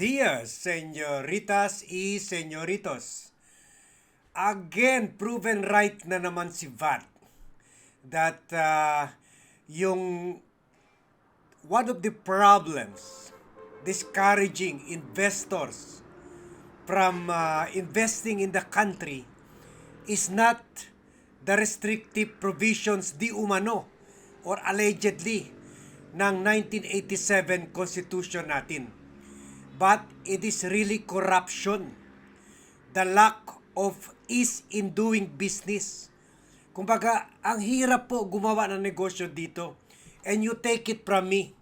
días, señoritas y señoritos. Again, proven right na naman si VAT that uh, yung one of the problems discouraging investors from uh, investing in the country is not the restrictive provisions di umano or allegedly ng 1987 Constitution natin. But it is really corruption. The lack of ease in doing business. Kumbaga, ang hirap po gumawa ng negosyo dito. And you take it from me.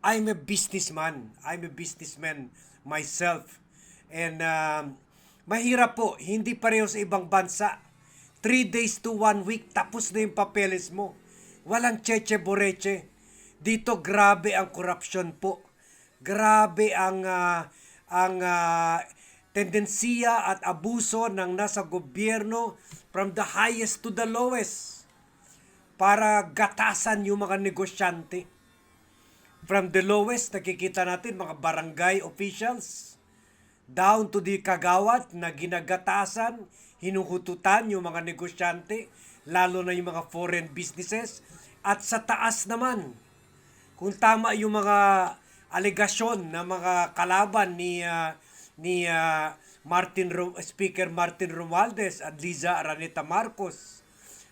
I'm a businessman. I'm a businessman myself. And um, mahirap po, hindi pareho sa ibang bansa. Three days to one week, tapos na yung papeles mo. Walang cheche boreche. Dito grabe ang corruption po. Grabe ang ah, ang ah, tendensiya at abuso ng nasa gobyerno from the highest to the lowest para gatasan yung mga negosyante. From the lowest, nakikita natin mga barangay officials down to the kagawad na ginagatasan, hinuhututan yung mga negosyante, lalo na yung mga foreign businesses. At sa taas naman, kung tama yung mga alegasyon ng mga kalaban ni ah, ni ah, Martin Ro- Speaker Martin Romualdez at Liza Araneta Marcos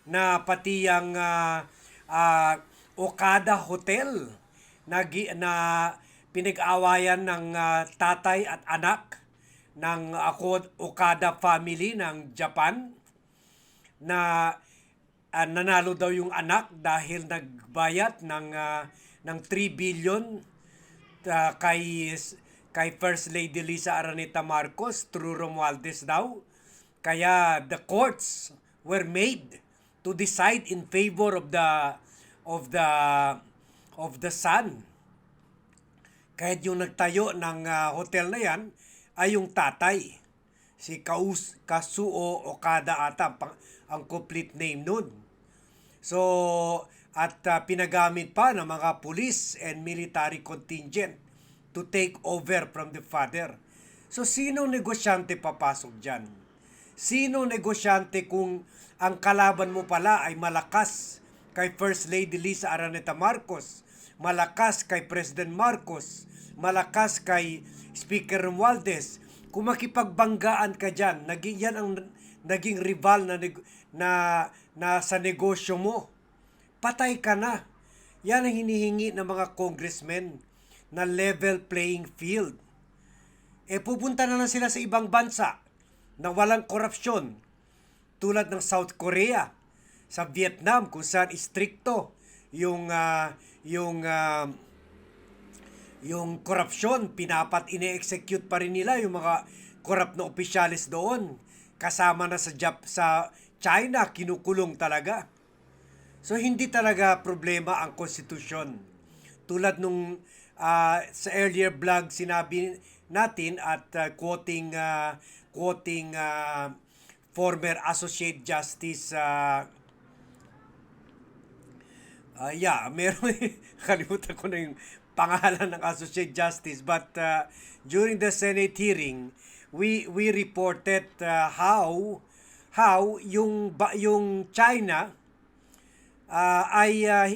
na pati ang ah, ah, Okada Hotel na, na pinag-awayan ng ah, tatay at anak ng ako Okada family ng Japan na ah, nanalo daw yung anak dahil nagbayad ng ah, ng 3 billion ah, kay kay First Lady Lisa Araneta Marcos through Romualdez daw. Kaya the courts were made to decide in favor of the of the of the son. Kahit yung nagtayo ng ah, hotel na yan ay yung tatay. Si Kaus, Kasuo Okada ata ang, ang complete name nun. So, at ah, pinagamit pa ng mga police and military contingent to take over from the father. So, sinong negosyante papasok dyan? Sino negosyante kung ang kalaban mo pala ay malakas kay First Lady Lisa Araneta Marcos, malakas kay President Marcos, malakas kay Speaker Romualdez, kung makipagbanggaan ka dyan, naging, yan ang naging rival na, na, na sa negosyo mo, patay ka na. Yan ang hinihingi ng mga congressmen na level playing field. Eh pupunta na lang sila sa ibang bansa na walang korupsyon tulad ng South Korea, sa Vietnam kung saan istrikto yung ah, yung ah, yung korupsyon, pinapat ine-execute pa rin nila yung mga corrupt na opisyalis doon. Kasama na sa Jap sa China, kinukulong talaga. So hindi talaga problema ang konstitusyon. Tulad nung ah, sa earlier vlog sinabi natin at ah, quoting ah, quoting ah, former Associate Justice uh, uh, yeah, meron kalimutan ko na yung pangalan ng Associate Justice but uh, during the Senate hearing we we reported uh, how how yung yung China uh, ay uh,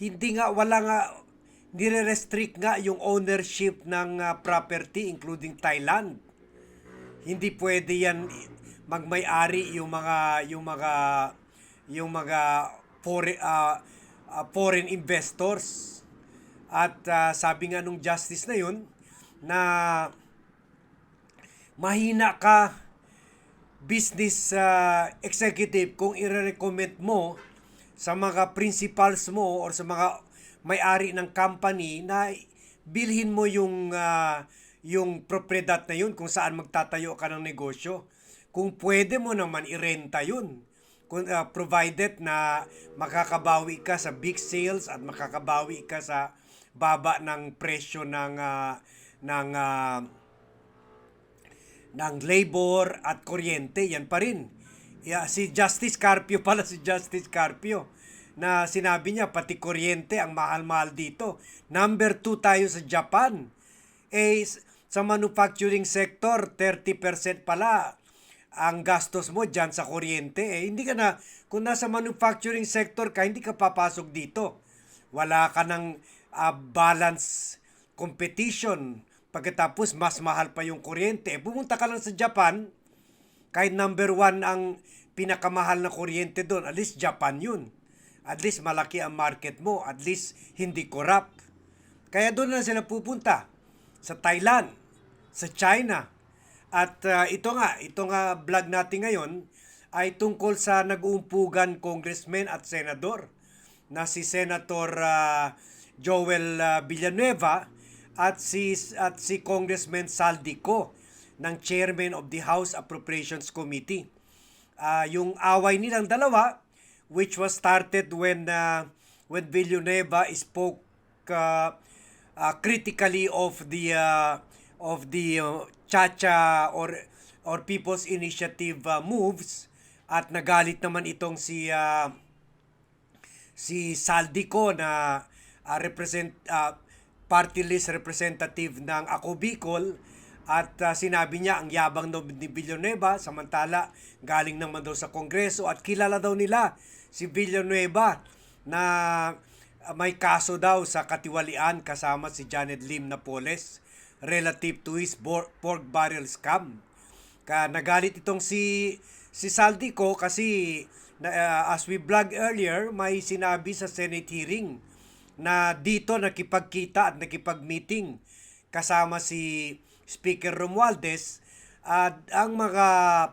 hindi nga wala nga nire-restrict nga yung ownership ng uh, property including Thailand. Hindi pwede yan magmay-ari yung mga yung mga yung mga foreign uh, uh, foreign investors. At uh, sabi nga nung justice na yun na mahina ka business uh, executive kung i-recommend mo sa mga principals mo or sa mga may-ari ng company na bilhin mo yung uh, yung propriedad na yun kung saan magtatayo ka ng negosyo. Kung pwede mo naman irenta yun. Kung, uh, provided na makakabawi ka sa big sales at makakabawi ka sa baba ng presyo ng uh, ng uh, ng labor at kuryente, yan pa rin. Yeah, si Justice Carpio pala si Justice Carpio na sinabi niya pati kuryente ang mahal-mahal dito. Number 2 tayo sa Japan. Eh sa manufacturing sector, 30% pala ang gastos mo dyan sa kuryente. Eh, hindi ka na, kung nasa manufacturing sector ka, hindi ka papasok dito. Wala ka ng ah, balance competition. Pagkatapos, mas mahal pa yung kuryente. Eh, pumunta ka lang sa Japan, kahit number one ang pinakamahal na kuryente doon, at least Japan yun. At least malaki ang market mo. At least hindi corrupt. Kaya doon na sila pupunta. Sa Thailand, sa China. At uh, ito nga, ito nga vlog natin ngayon ay tungkol sa nag-uumpugan congressman at senador na si Senator uh, Joel uh, Villanueva at si at si Congressman Saldico ng chairman of the House Appropriations Committee. Ah, yung away nilang dalawa which was started when uh, when Villanueva spoke uh, uh, critically of the uh, of the uh, Chacha or or People's Initiative uh, moves at nagalit naman itong si uh, si Saldico na uh, represent uh, party list representative ng Ako Bicol at uh, sinabi niya ang yabang ni Villanueva samantala galing naman daw sa Kongreso at kilala daw nila si Villanueva na uh, may kaso daw sa katiwalian kasama si Janet Lim Napoles relative to his pork barrel scam. Ka nagalit itong si si Saldico kasi na, uh, as we vlog earlier, may sinabi sa Senate hearing na dito nakipagkita at nakipag-meeting kasama si Speaker Romualdez at ang mga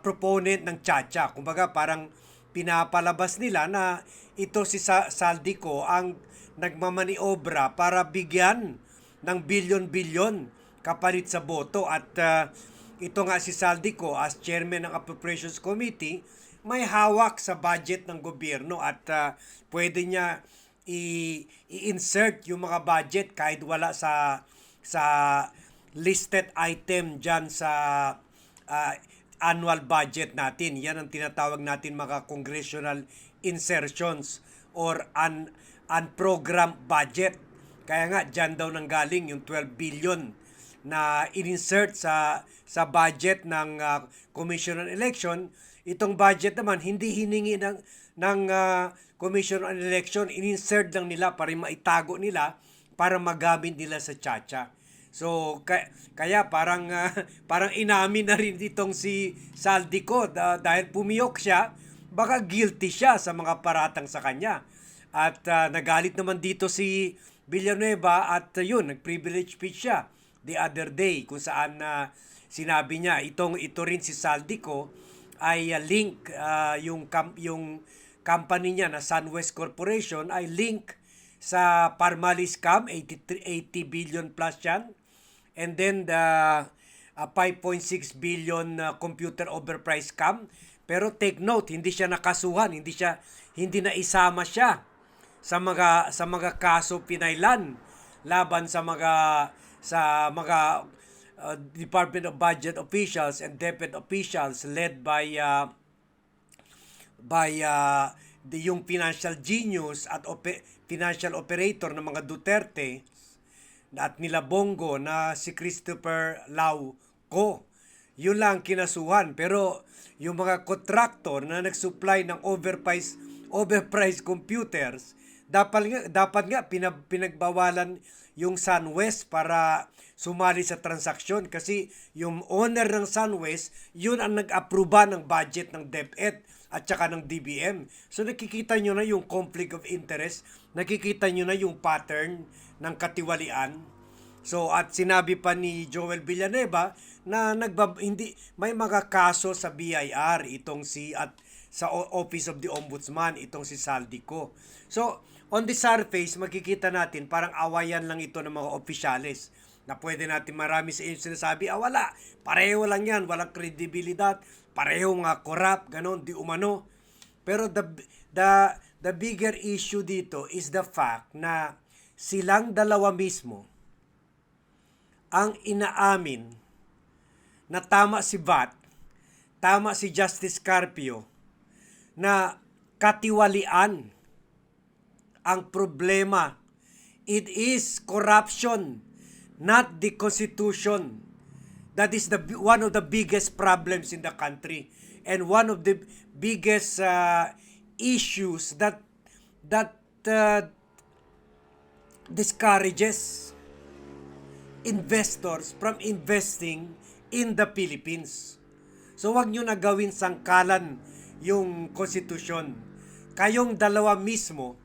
proponent ng Chacha. Kumbaga parang pinapalabas nila na ito si Sa- Saldico ang nagmamaniobra para bigyan ng bilyon-bilyon kapalit sa boto at uh, ito nga si Saldico as chairman ng Appropriations Committee may hawak sa budget ng gobyerno at uh, pwede niya i- i-insert yung mga budget kahit wala sa sa listed item dyan sa uh, annual budget natin. Yan ang tinatawag natin mga congressional insertions or un, unprogrammed budget. Kaya nga, dyan daw nang galing yung 12 billion na in-insert sa sa budget ng uh, Commission on Election. Itong budget naman hindi hiningi ng ng uh, Commission on Election, in-insert lang nila para maitago nila para magamit nila sa Chacha. So kaya, kaya parang uh, parang inamin na rin itong si Saldico uh, dahil pumiyok siya, baka guilty siya sa mga paratang sa kanya. At uh, nagalit naman dito si Villanueva at uh, yun, nag-privilege speech siya the other day kung saan uh, sinabi niya itong ito rin si Saldico ay uh, link uh, yung kam- yung company niya na SunWest Corporation ay link sa Parmalis scam 83 80 billion plus yan. And then the uh, 5.6 billion uh, computer overprice scam. Pero take note hindi siya nakasuhan hindi siya hindi na isama siya sa mga sa mga kaso pinailan laban sa mga sa mga uh, Department of Budget officials and DepEd officials led by uh, by uh, yung financial genius at ope, financial operator ng mga Duterte at nila Bongo na si Christopher Lau Ko. Yun lang kinasuhan. Pero yung mga contractor na nag-supply ng overpriced, overpriced computers, dapat nga, dapat nga pinag, pinagbawalan yung SunWest para sumali sa transaksyon kasi yung owner ng SunWest, yun ang nag-aproba ng budget ng DepEd at saka ng DBM. So nakikita nyo na yung conflict of interest, nakikita nyo na yung pattern ng katiwalian. So at sinabi pa ni Joel Villanueva na nagbab hindi may mga kaso sa BIR itong si at sa Office of the Ombudsman itong si Saldico. So on the surface makikita natin parang awayan lang ito ng mga opisyalis na pwede natin marami sa inyo sinasabi, ah wala, pareho lang yan, walang kredibilidad, pareho nga corrupt, ganon, di umano. Pero the, the, the bigger issue dito is the fact na silang dalawa mismo ang inaamin na tama si VAT, tama si Justice Carpio, na katiwalian ang problema. It is corruption not the Constitution That is the one of the biggest problems in the country and one of the biggest uh, issues that that uh, discourages investors from investing in the Philippines. So wag nyo na gawin sangkalan yung konstitusyon. Kayong dalawa mismo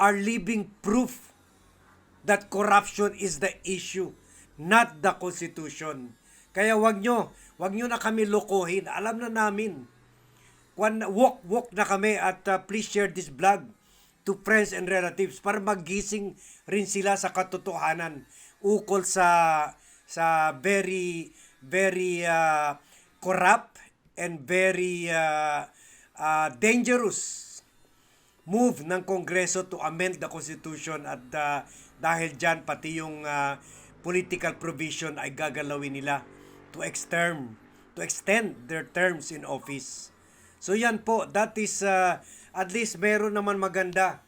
are living proof that corruption is the issue, not the constitution. Kaya wag nyo, wag nyo na kami lokohin. Alam na namin. Walk, walk na kami at uh, please share this vlog to friends and relatives para magising rin sila sa katotohanan ukol sa sa very very uh, corrupt and very uh, uh, dangerous move ng Kongreso to amend the Constitution at uh, dahil dyan pati yung uh, political provision ay gagalawin nila to extend to extend their terms in office. So yan po, that is uh, at least meron naman maganda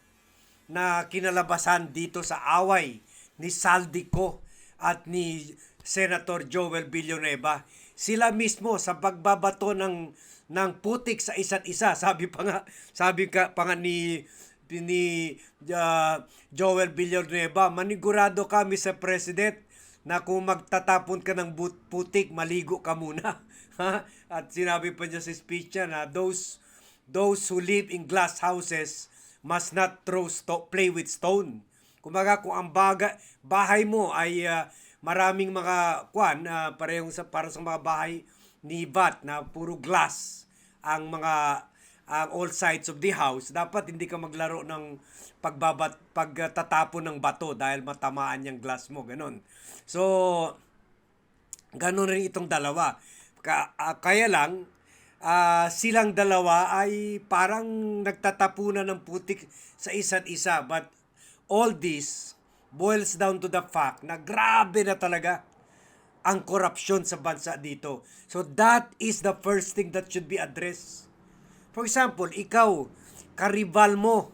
na kinalabasan dito sa away ni Saldico at ni Senator Joel Villanueva. Sila mismo sa pagbabato ng ng putik sa isa't isa. Sabi pa nga, sabi ka pa nga ni ni uh, Joel Villanueva, manigurado kami sa president na kung magtatapon ka ng putik, maligo ka muna. Ha? At sinabi pa niya sa speech niya na those those who live in glass houses must not throw sto- play with stone. Kumaga kung ang baga, bahay mo ay uh, maraming mga kwan uh, parehong sa para sa mga bahay ni Bat na puro glass ang mga ang all sides of the house, dapat hindi ka maglaro ng pagbabat pagtatapon ng bato dahil matamaan yung glass mo, ganun. So, ganun rin itong dalawa. Ka, ah, kaya lang, ah, silang dalawa ay parang nagtatapunan ng putik sa isa't isa. But all this boils down to the fact na grabe na talaga ang korupsyon sa bansa dito. So that is the first thing that should be addressed. For example, ikaw, karival mo,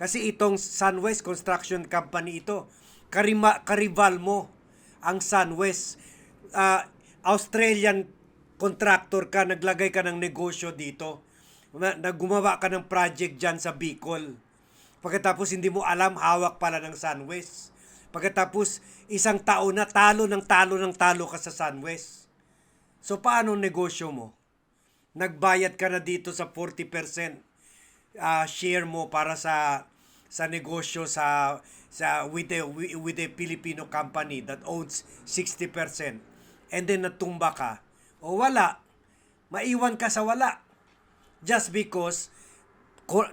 kasi itong Sunwest Construction Company ito, karima, karival mo ang Sunwest. Uh, Australian contractor ka, naglagay ka ng negosyo dito. Na, na gumawa ka ng project dyan sa Bicol. Pagkatapos hindi mo alam, hawak pala ng Sunwest. Pagkatapos isang taon na talo ng talo ng talo ka sa Sunwest. So paano negosyo mo? Nagbayad ka na dito sa 40% uh, share mo para sa sa negosyo sa sa with a with a Filipino company that owns 60% and then natumba ka o wala maiwan ka sa wala just because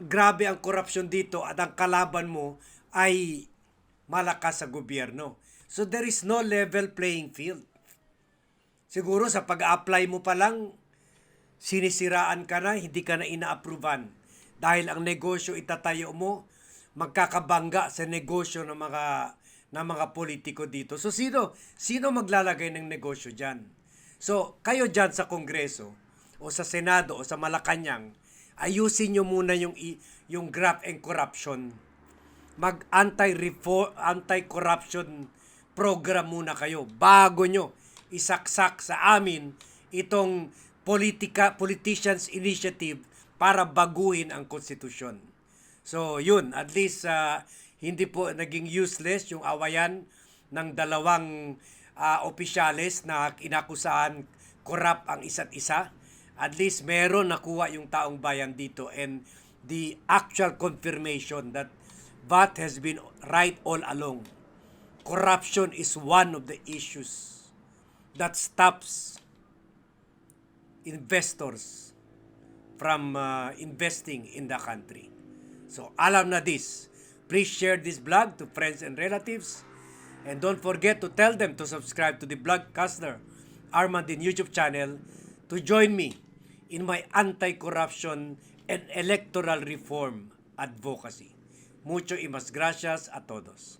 grabe ang korupsyon dito at ang kalaban mo ay malakas sa gobyerno. So there is no level playing field. Siguro sa pag-apply mo pa lang, sinisiraan ka na, hindi ka na ina-approvean. Dahil ang negosyo itatayo mo, magkakabangga sa negosyo ng mga ng mga politiko dito. So sino sino maglalagay ng negosyo diyan? So kayo diyan sa Kongreso o sa Senado o sa Malacanang, ayusin niyo muna yung yung graft and corruption mag anti-reform, anti-corruption program muna kayo bago nyo isaksak sa amin itong politika, politicians initiative para baguhin ang konstitusyon. So, yun, at least uh, hindi po naging useless yung awayan ng dalawang uh, opisyales na inakusahan corrupt ang isa't isa. At least meron nakuha yung taong bayan dito and the actual confirmation that VAT has been right all along. Corruption is one of the issues that stops investors from uh, investing in the country. So, alam na this. Please share this blog to friends and relatives. And don't forget to tell them to subscribe to the Blogcaster Armandin YouTube channel to join me in my anti-corruption and electoral reform advocacy. Mucho y mas gracias a todos.